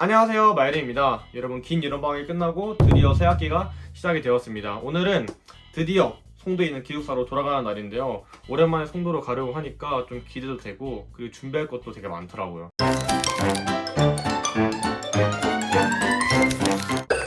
안녕하세요 마이리입니다. 여러분 긴 여름방학이 끝나고 드디어 새학기가 시작이 되었습니다. 오늘은 드디어 송도에 있는 기숙사로 돌아가는 날인데요. 오랜만에 송도로 가려고 하니까 좀 기대도 되고 그리고 준비할 것도 되게 많더라고요.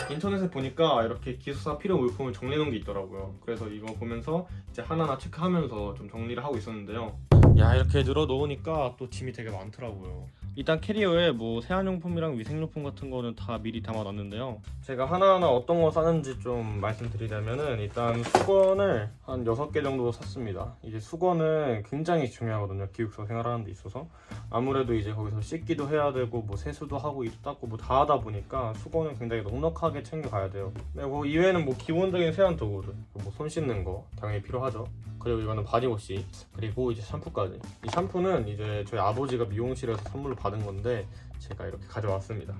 인터넷에 보니까 이렇게 기숙사 필요 물품을 정리해 놓은 게 있더라고요. 그래서 이거 보면서 이제 하나하나 체크하면서 좀 정리를 하고 있었는데요. 야 이렇게 늘어 놓으니까 또 짐이 되게 많더라고요 일단 캐리어에 뭐 세안용품이랑 위생용품 같은 거는 다 미리 담아놨는데요. 제가 하나하나 어떤 거 싸는지 좀 말씀드리자면은 일단 수건을 한 6개 정도 샀습니다. 이제 수건은 굉장히 중요하거든요. 기숙사 생활하는 데 있어서. 아무래도 이제 거기서 씻기도 해야 되고 뭐 세수도 하고 이도 닦고 뭐 다 하다 보니까 수건은 굉장히 넉넉하게 챙겨가야 돼요. 그리고 이외에는 뭐 기본적인 세안 도구들 뭐 손 씻는 거 당연히 필요하죠. 그리고 이거는 바디워시 그리고 이제 샴푸까지. 이 샴푸는 이제 저희 아버지가 미용실에서 선물로 받은 건데 제가 이렇게 가져왔습니다.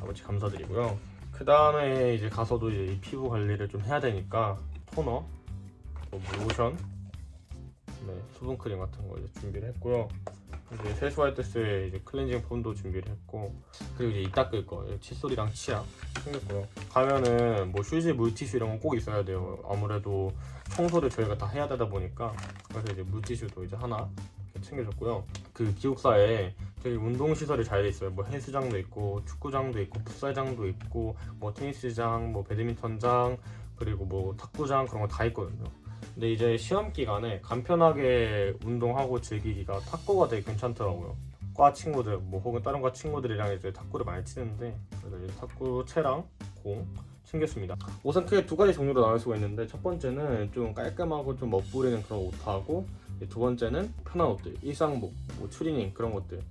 아버지 감사드리고요. 그 다음에 이제 가서도 이제 이 피부 관리를 좀 해야 되니까 토너 뭐 로션 네, 수분 크림 같은 거 이제 준비를 했고요. 이제 세수할 때 쓸 이제 클렌징 폼도 준비를 했고 그리고 이제 이 닦을 거 칫솔이랑 치약 챙겼고요. 가면은 뭐 휴지 물티슈 이런 건 꼭 있어야 돼요. 아무래도 청소를 저희가 다 해야 되다 보니까 그래서 이제 물티슈도 이제 하나 챙겨줬고요. 그 기숙사에 되게 운동 시설이 잘 돼 있어요. 뭐 헬스장도 있고 축구장도 있고 풋살장도 있고 뭐 테니스장, 뭐 배드민턴장 그리고 뭐 탁구장 그런 거 다 있거든요. 근데 이제 시험 기간에 간편하게 운동하고 즐기기가 탁구가 되게 괜찮더라고요. 과 친구들 뭐 혹은 다른 과 친구들이랑 이제 탁구를 많이 치는데 그래서 이제 탁구 채랑 공 챙겼습니다. 옷은 크게 두 가지 종류로 나눌 수가 있는데 첫 번째는 좀 깔끔하고 좀 멋부리는 그런 옷하고 두 번째는 편한 옷들, 일상복, 뭐 추리닝 그런 것들.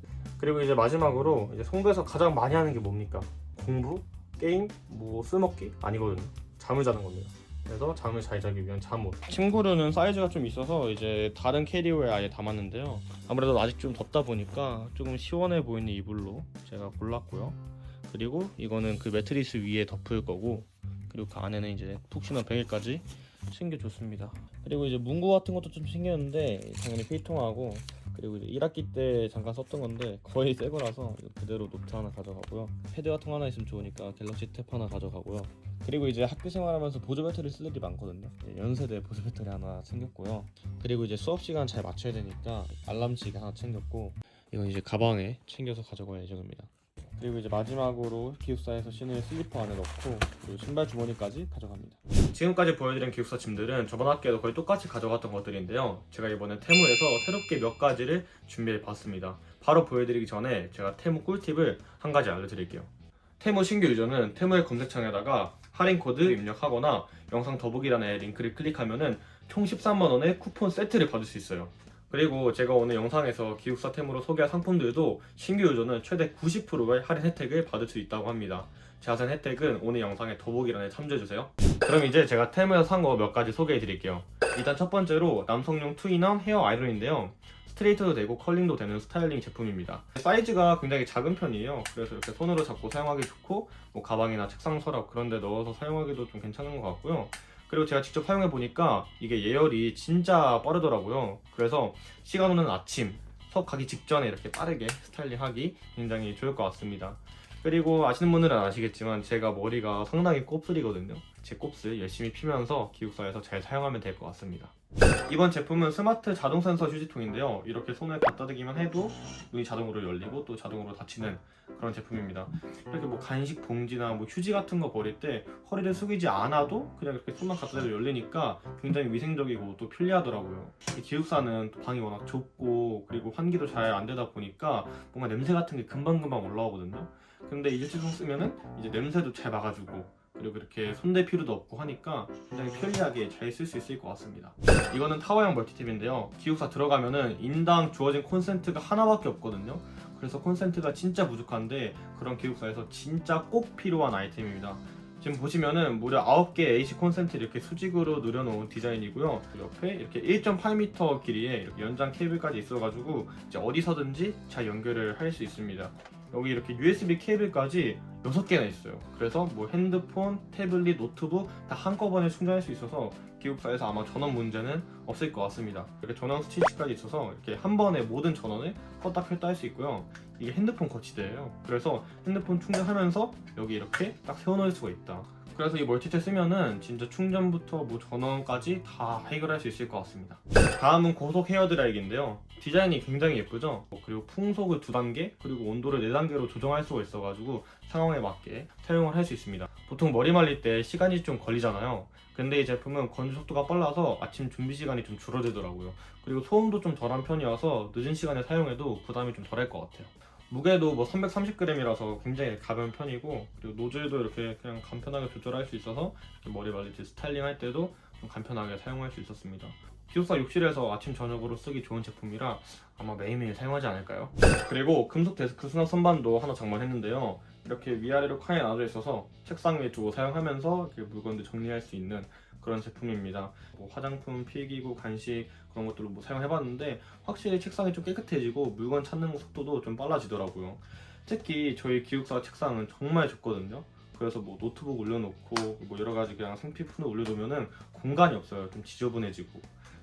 그리고 이제 마지막으로 이제 송도에서 가장 많이 하는 게 뭡니까? 공부, 게임, 뭐술 먹기 아니거든요. 잠을 자는 겁니다. 그래서 잠을 잘 자기 위한 잠옷. 침구류는 사이즈가 좀 있어서 이제 다른 캐리어에 아예 담았는데요. 아무래도 아직 좀 덥다 보니까 조금 시원해 보이는 이불로 제가 골랐고요. 그리고 이거는 그 매트리스 위에 덮을 거고 그리고 그 안에는 이제 푹신한 베개까지 챙겨줬습니다. 그리고 이제 문구 같은 것도 좀 챙겼는데 당연히 필통하고 그리고 이제 1학기 때 잠깐 썼던 건데 거의 새 거라서 그대로 노트 하나 가져가고요. 패드 같은 거 하나 있으면 좋으니까 갤럭시 탭 하나 가져가고요. 그리고 이제 학교 생활하면서 보조 배터리 쓸 일이 많거든요. 예, 연세대 보조 배터리 하나 챙겼고요. 그리고 이제 수업 시간 잘 맞춰야 되니까 알람치기 하나 챙겼고 이건 이제 가방에 챙겨서 가져갈 예정입니다. 그리고 이제 마지막으로 기숙사에서 신을 슬리퍼 안에 넣고 그리고 신발 주머니까지 가져갑니다. 지금까지 보여드린 기숙사 짐들은 저번 학기에도 거의 똑같이 가져갔던 것들인데요. 제가 이번에 테무에서 새롭게 몇 가지를 준비해 봤습니다. 바로 보여드리기 전에 제가 테무 꿀팁을 한 가지 알려드릴게요. 테무 신규 유저는 테무의 검색창에다가 할인 코드 입력하거나 영상 더보기란에 링크를 클릭하면은 총 13만 원의 쿠폰 세트를 받을 수 있어요. 그리고 제가 오늘 영상에서 기숙사 템으로 소개할 상품들도 신규 유저는 최대 90%의 할인 혜택을 받을 수 있다고 합니다. 자세한 혜택은 오늘 영상의 더보기란에 참조해주세요. 그럼 이제 제가 템에서 산 거 몇 가지 소개해 드릴게요. 일단 첫 번째로 남성용 투인원 헤어 아이론인데요. 스트레이트도 되고 컬링도 되는 스타일링 제품입니다. 사이즈가 굉장히 작은 편이에요. 그래서 이렇게 손으로 잡고 사용하기 좋고 뭐 가방이나 책상 서랍 그런 데 넣어서 사용하기도 좀 괜찮은 것 같고요. 그리고 제가 직접 사용해 보니까 이게 예열이 진짜 빠르더라고요. 그래서 시간 오는 아침 수업 가기 직전에 이렇게 빠르게 스타일링하기 굉장히 좋을 것 같습니다. 그리고 아시는 분들은 아시겠지만 제가 머리가 상당히 곱슬이거든요. 제 곱슬 열심히 피면서 기숙사에서 잘 사용하면 될 것 같습니다. 이번 제품은 스마트 자동 센서 휴지통인데요. 이렇게 손을 갖다 대기만 해도 문이 자동으로 열리고 또 자동으로 닫히는 그런 제품입니다. 이렇게 뭐 간식 봉지나 뭐 휴지 같은 거 버릴 때 허리를 숙이지 않아도 그냥 이렇게 손만 갖다 대도 열리니까 굉장히 위생적이고 또 편리하더라고요. 이 기숙사는 또 방이 워낙 좁고 그리고 환기도 잘 안 되다 보니까 뭔가 냄새 같은 게 금방금방 올라오거든요. 근데 이 휴지통 쓰면은 이제 냄새도 잘 막아주고 그리고 이렇게 손댈 필요도 없고 하니까 굉장히 편리하게 잘 쓸 수 있을 것 같습니다. 이거는 타워형 멀티탭인데요. 기숙사 들어가면은 인당 주어진 콘센트가 하나밖에 없거든요. 그래서 콘센트가 진짜 부족한데 그런 기숙사에서 진짜 꼭 필요한 아이템입니다. 지금 보시면은 무려 9개 AC 콘센트 이렇게 수직으로 늘여놓은 디자인이고요. 옆에 이렇게 1.8m 길이의 연장 케이블까지 있어가지고 이제 어디서든지 잘 연결을 할 수 있습니다. 여기 이렇게 USB 케이블까지 6개나 있어요. 그래서 뭐 핸드폰, 태블릿, 노트북 다 한꺼번에 충전할 수 있어서 기숙사에서 아마 전원 문제는 없을 것 같습니다. 이렇게 전원 스위치까지 있어서 이렇게 한 번에 모든 전원을 껐다 켰다 할 수 있고요. 이게 핸드폰 거치대예요. 그래서 핸드폰 충전하면서 여기 이렇게 딱 세워놓을 수가 있다. 그래서 이 멀티탭 쓰면은 진짜 충전부터 뭐 전원까지 다 해결할 수 있을 것 같습니다. 다음은 고속 헤어 드라이기인데요. 디자인이 굉장히 예쁘죠? 뭐 그리고 풍속을 두 단계, 그리고 온도를 네 단계로 조정할 수가 있어가지고 상황에 맞게 사용을 할 수 있습니다. 보통 머리 말릴 때 시간이 좀 걸리잖아요. 근데 이 제품은 건조 속도가 빨라서 아침 준비 시간이 좀 줄어들더라고요. 그리고 소음도 좀 덜한 편이어서 늦은 시간에 사용해도 부담이 좀 덜할 것 같아요. 무게도 뭐 330g이라서 굉장히 가벼운 편이고 그리고 노즐도 이렇게 그냥 간편하게 조절할 수 있어서 머리 때 스타일링 할 때도 좀 간편하게 사용할 수 있었습니다. 기숙사 욕실에서 아침 저녁으로 쓰기 좋은 제품이라 아마 매일매일 사용하지 않을까요? 그리고 금속 데스크 수납 선반도 하나 장만했는데요. 이렇게 위아래로 칸에 나눠져 있어서 책상 위에 두고 사용하면서 물건들 정리할 수 있는 그런 제품입니다. 뭐 화장품, 필기구, 간식 그런 것들을 뭐 사용해봤는데 확실히 책상이 좀 깨끗해지고 물건 찾는 속도도 좀 빨라지더라고요. 특히 저희 기숙사 책상은 정말 좁거든요. 그래서 뭐 노트북 올려놓고 뭐 여러 가지 그냥 생필품을 올려놓으면은 공간이 없어요. 좀 지저분해지고.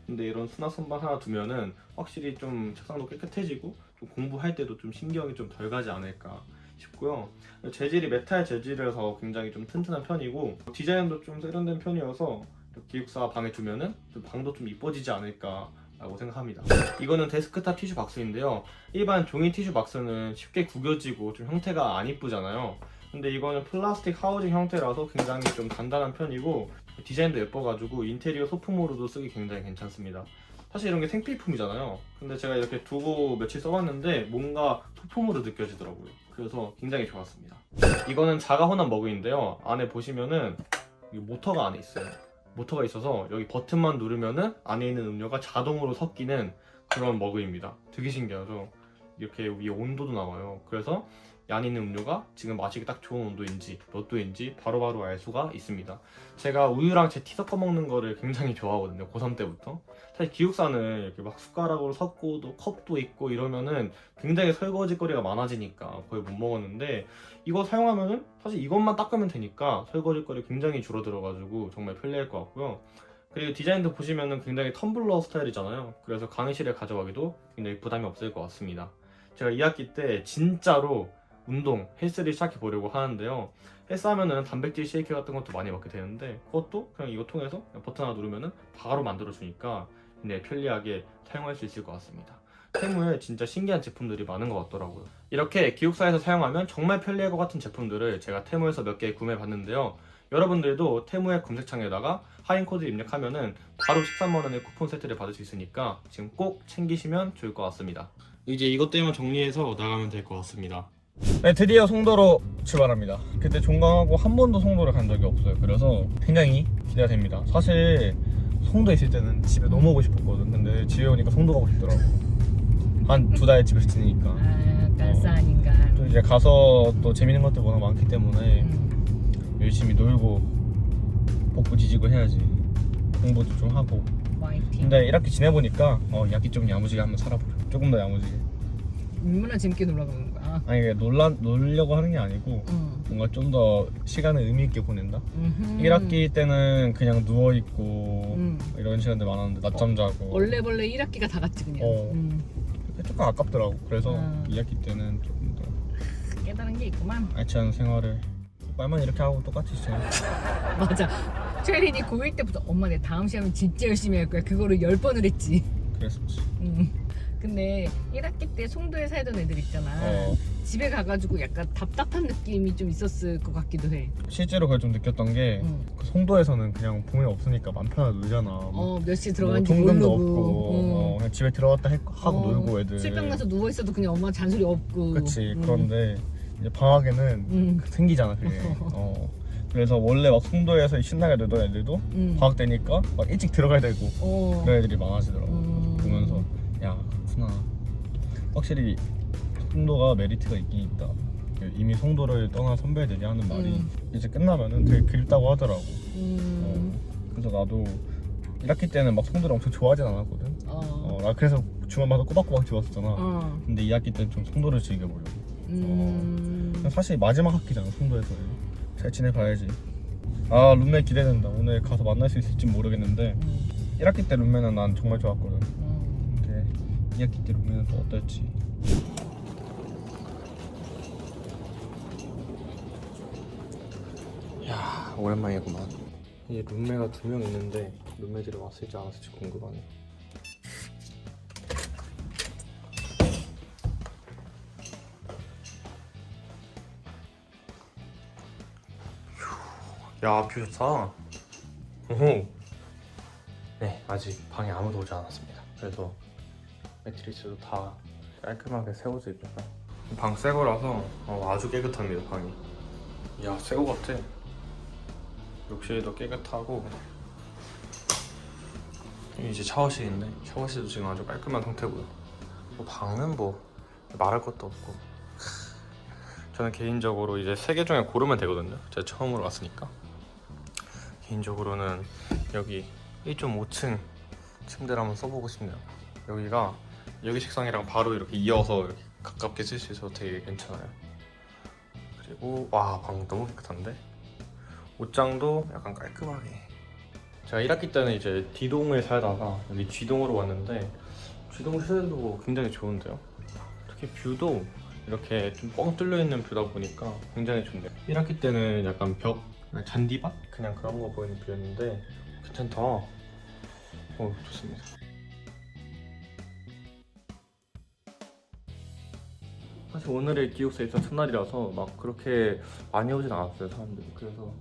근데 이런 수납 선반 하나 두면은 확실히 좀 책상도 깨끗해지고 좀 공부할 때도 좀 신경이 좀 덜 가지 않을까 싶고요. 재질이 메탈 재질이라서 굉장히 좀 튼튼한 편이고 디자인도 좀 세련된 편이어서 기숙사 방에 두면은 좀 방도 좀 이뻐지지 않을까. 라고 생각합니다. 이거는 데스크탑 티슈 박스인데요. 일반 종이 티슈 박스는 쉽게 구겨지고 좀 형태가 안 이쁘잖아요. 근데 이거는 플라스틱 하우징 형태라서 굉장히 좀 단단한 편이고 디자인도 예뻐가지고 인테리어 소품으로도 쓰기 굉장히 괜찮습니다. 사실 이런 게 생필품이잖아요. 근데 제가 이렇게 두고 며칠 써봤는데 뭔가 소품으로 느껴지더라고요. 그래서 굉장히 좋았습니다. 이거는 자가 혼합 머그인데요. 안에 보시면은 이 모터가 안에 있어요. 모터가 있어서 여기 버튼만 누르면은 안에 있는 음료가 자동으로 섞이는 그런 머그입니다. 되게 신기하죠? 이렇게 위에 온도도 나와요. 그래서 있는 음료가 지금 마시기 딱 좋은 온도인지 몇 도인지 바로바로 알 수가 있습니다. 제가 우유랑 제 티 섞어 먹는 거를 굉장히 좋아하거든요. 고3 때부터. 사실 기숙사는 이렇게 막 숟가락으로 섞고 또 컵도 있고 이러면은 굉장히 설거지 거리가 많아지니까 거의 못 먹었는데 이거 사용하면은 사실 이것만 닦으면 되니까 설거지 거리 굉장히 줄어들어가지고 정말 편리할 것 같고요. 그리고 디자인도 보시면은 굉장히 텀블러 스타일이잖아요. 그래서 강의실에 가져가기도 굉장히 부담이 없을 것 같습니다. 제가 2학기 때 진짜로 운동, 헬스를 시작해 보려고 하는데요. 헬스하면은 단백질 쉐이크 같은 것도 많이 먹게 되는데 그것도 그냥 이거 통해서 그냥 버튼 하나 누르면은 바로 만들어 주니까 네, 편리하게 사용할 수 있을 것 같습니다. 테무에 진짜 신기한 제품들이 많은 것 같더라고요. 이렇게 기숙사에서 사용하면 정말 편리할 것 같은 제품들을 제가 테무에서 몇 개 구매해 봤는데요. 여러분들도 테무의 검색창에다가 하인 코드 입력하면은 바로 13만 원의 쿠폰 세트를 받을 수 있으니까 지금 꼭 챙기시면 좋을 것 같습니다. 이제 이것 때문에 정리해서 나가면 될 것 같습니다. 네, 드디어 송도로 출발합니다. 그때 종강하고 한 번도 송도를 간 적이 없어요. 그래서 굉장히 기대가 됩니다. 사실 송도에 있을 때는 집에 너무 오고 싶었거든. 근데 집에 오니까 송도 가고 싶더라고. 한 두 달 집에서 지내니까. 아, 깐싸니까. 또 이제 가서 또 재밌는 것들 워낙 많기 때문에 음, 열심히 놀고 복부 지지고 해야지. 공부도 좀 하고. 근데 이렇게 지내보니까 어, 약기 좀 야무지게 한번 살아보려. 조금 더 야무지게. 얼마나 재밌게 놀러 가는 아니 이게 놀라 놀려고 하는 게 아니고 응. 뭔가 좀 더 시간을 의미 있게 보낸다. 음흠. 1학기 때는 그냥 누워 있고 음. 이런 시간들 많았는데 낮잠 자고 원래벌레 1학기가 다 같지 그냥. 어. 음, 조금 아깝더라고. 그래서 음. 2학기 때는 조금 더 깨달은 게 있구만. 알찬 생활을 말만 이렇게 하고 똑같이 지내. 맞아. 최린이 고1 때부터 엄마 내 다음 시험은 진짜 열심히 할 거야. 그거를 10번을 했지. 그랬었지. 음. 근데 1학기 때 송도에 살던 애들 있잖아. 어, 집에 가가지고 약간 답답한 느낌이 좀 있었을 것 같기도 해. 실제로 그걸 좀 느꼈던 게 응. 그 송도에서는 그냥 부모님 없으니까 맘 편하게 놀잖아. 뭐 어, 몇 시에 뭐 들어간지 통금도 모르고. 없고 응. 어, 그냥 집에 들어갔다 해- 하고 어, 놀고 애들. 실병 나서 누워 있어도 그냥 엄마 잔소리 없고. 그치 음. 그런데 이제 방학에는 음. 생기잖아 그게. 어. 그래서 원래 막 송도에서 신나게 놀던 애들도 음. 방학 되니까 막 일찍 들어가야 되고 어. 그런 애들이 많아지더라고. 음. 그렇구나. 확실히 송도가 메리트가 있긴 있다. 이미 송도를 떠난 선배들이 하는 말이 음. 이제 끝나면은 되게 그립다고 하더라고. 음. 어, 그래서 나도 1학기 때는 막 송도를 엄청 좋아하진 않았거든. 어. 어, 나 그래서 중간마다 꼬박꼬박 지웠었잖아. 어. 근데 2학기 때는 좀 송도를 즐겨보려고. 음. 음. 사실 마지막 학기잖아 송도에서 잘 지내봐야지 아 룸메 기대된다 오늘 가서 만날 수 있을지 모르겠는데 음. 1학기 때 룸메는 난 정말 좋았거든 음. 2학기 때 룸메는 또 어떨지 야 오랜만이구만 이 룸메가 두 명 있는데 룸메들이 왔을지 안 왔을지 궁금하네 야, 뷰 좋다. 오호. 네, 아직 방에 아무도 오지 않았습니다. 그래서 매트리스도 다 깔끔하게 세워져 있고요. 방 새거라서 어, 아주 깨끗합니다, 방이. 야, 새거 같아. 욕실도 깨끗하고 이제 샤워실인데 샤워실도 지금 아주 깔끔한 상태고요. 뭐 방은 뭐 말할 것도 없고 저는 개인적으로 이제 세 개 중에 고르면 되거든요. 제가 처음으로 왔으니까. 개인적으로는 여기 1.5층 침대를 한번 써보고 싶네요. 여기가 여기 책상이랑 바로 이렇게 이어서 이렇게 가깝게 쓸 수 있어서 되게 괜찮아요. 그리고 와 방 너무 깨끗한데 옷장도 약간 깔끔하게. 제가 1학기 때는 이제 D동에 살다가 여기 G동으로 왔는데 G동 시설도 굉장히 좋은데요. 특히 뷰도 이렇게 좀 뻥 뚫려 있는 뷰다 보니까 굉장히 좋네요. 1학기 때는 약간 벽 잔디밭 그냥 그런 거 보이는 뷰였는데 괜찮다. 어 좋습니다. 사실 오늘의 기숙사 입사 첫날이라서 막 그렇게 많이 오진 않았어요 사람들이. 그래서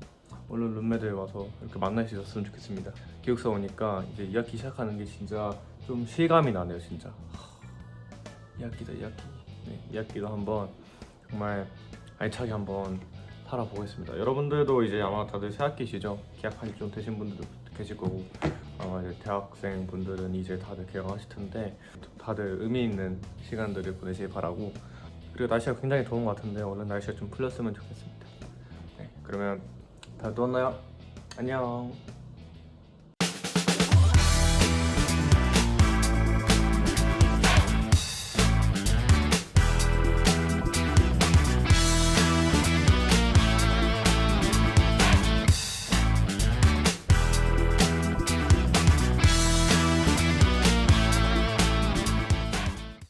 얼른 룸메들 와서 이렇게 만날 수 있었으면 좋겠습니다. 기숙사 오니까 이제 2학기 시작하는 게 진짜 좀 실감이 나네요 진짜. 2학기다 2학기. 네, 2학기도 한번 정말 알차게 한번 살아보겠습니다. 여러분들도 이제 아마 다들 새학기시죠? 계약한 지좀 되신 분들도 계실 거고 아마 이제 대학생 분들은 이제 다들 개강하실 텐데 다들 의미 있는 시간들을 보내시길 바라고 그리고 날씨가 굉장히 더운 것 같은데 얼른 날씨가 좀 풀렸으면 좋겠습니다. 네, 그러면 다들 또 만나요. 안녕.